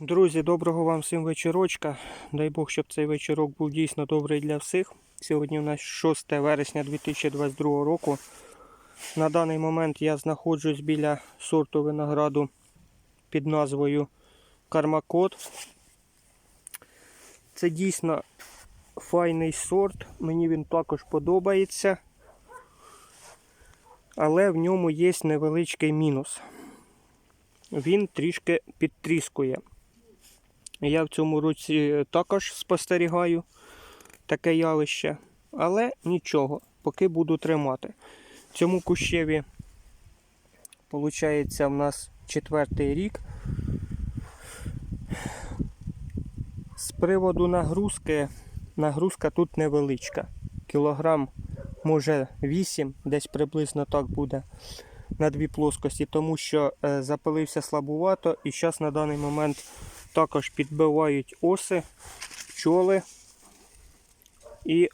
Друзі, доброго вам всім вечорочка. Дай Бог, щоб цей вечорок був дійсно добрий для всіх. Сьогодні у нас 6 вересня 2022 року. На даний момент я знаходжусь біля сорту винограду під назвою Кармакот. Це дійсно файний сорт. Мені він також подобається. Але в ньому є невеличкий мінус. Він трішки підтріскує. Я в цьому році також спостерігаю таке явище, але нічого, поки буду тримати. Цьому кущеві, виходить, в нас четвертий рік. З приводу нагрузки, нагрузка тут невеличка. Кілограм, може 8, десь приблизно так буде на дві плоскості, тому що е, запилився слабувато і зараз на даний момент також підбивають оси, пчоли і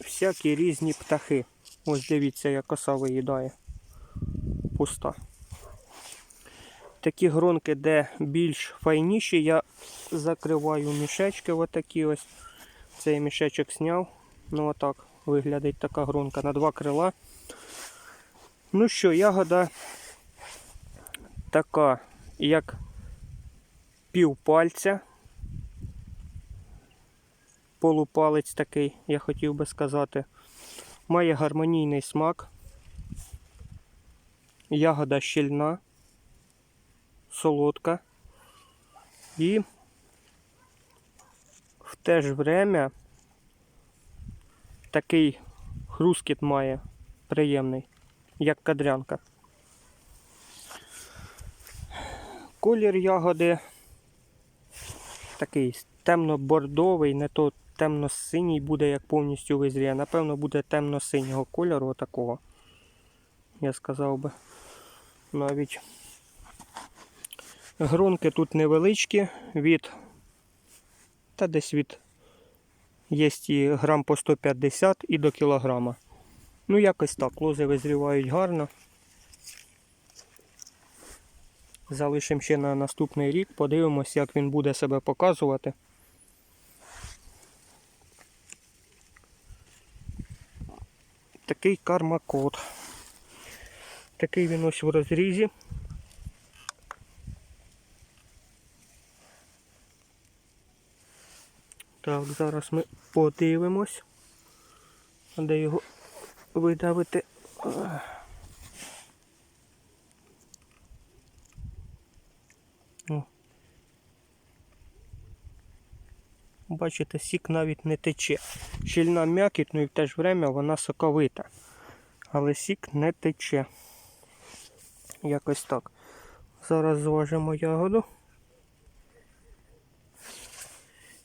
всякі різні птахи. Ось дивіться, як коса виїдає. Пуста. Такі гронки, де більш файніші, я закриваю мішечки отакі ось. Цей мішечок зняв. Ну отак виглядить така гронка на два крила. Ну що, ягода така, як півпальця. Полупалець такий, я хотів би сказати. Має гармонійний смак. Ягода щільна, солодка. І в те ж время такий хрускіт має приємний, як кадрянка. Колір ягоди такий темно-бордовий, не то темно-синій буде, як повністю визріє. Напевно, буде темно-синього кольору отакого. Я сказав би. Навіть гронки тут невеличкі від та десь від є і грам по 150 і до кілограма. Ну, якось так, лози визрівають гарно. Залишимо ще на наступний рік, подивимось, як він буде себе показувати. Такий кармакод. Такий він ось в розрізі. Так, зараз ми подивимось, де його видавити. Бачите, сік навіть не тече. Щільна м'якіть, ну і в те ж время вона соковита. Але сік не тече. Якось так. Зараз зважимо ягоду.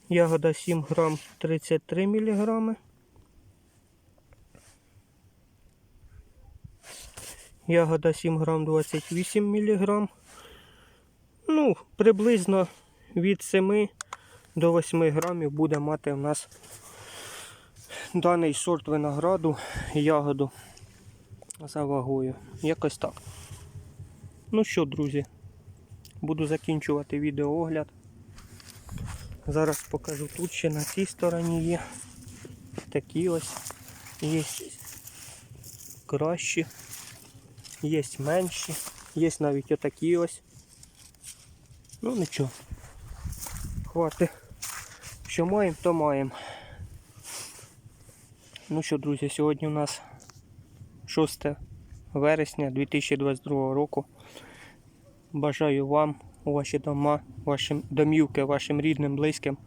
Ягода 7 грам 33 міліграми. Ягода 7 грам 28 міліграм. Ну, приблизно від 7 до 8 грамів буде мати у нас даний сорт винограду, ягоду за вагою. Якось так. Ну що, друзі, буду закінчувати відеоогляд. Зараз покажу тут ще на цій стороні є. Такі ось є кращі, є менші, є навіть отакі ось. Ну нічого. Хвати. Що маємо, то маємо. Ну що, друзі, сьогодні у нас 6 вересня 2022 року. Бажаю вам ваші дома, вашим домівки, вашим рідним, близьким.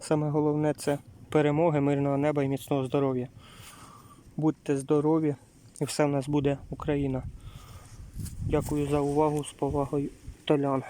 Саме головне це перемоги, мирного неба і міцного здоров'я. Будьте здорові і все в нас буде Україна. Дякую за увагу з повагою Толян.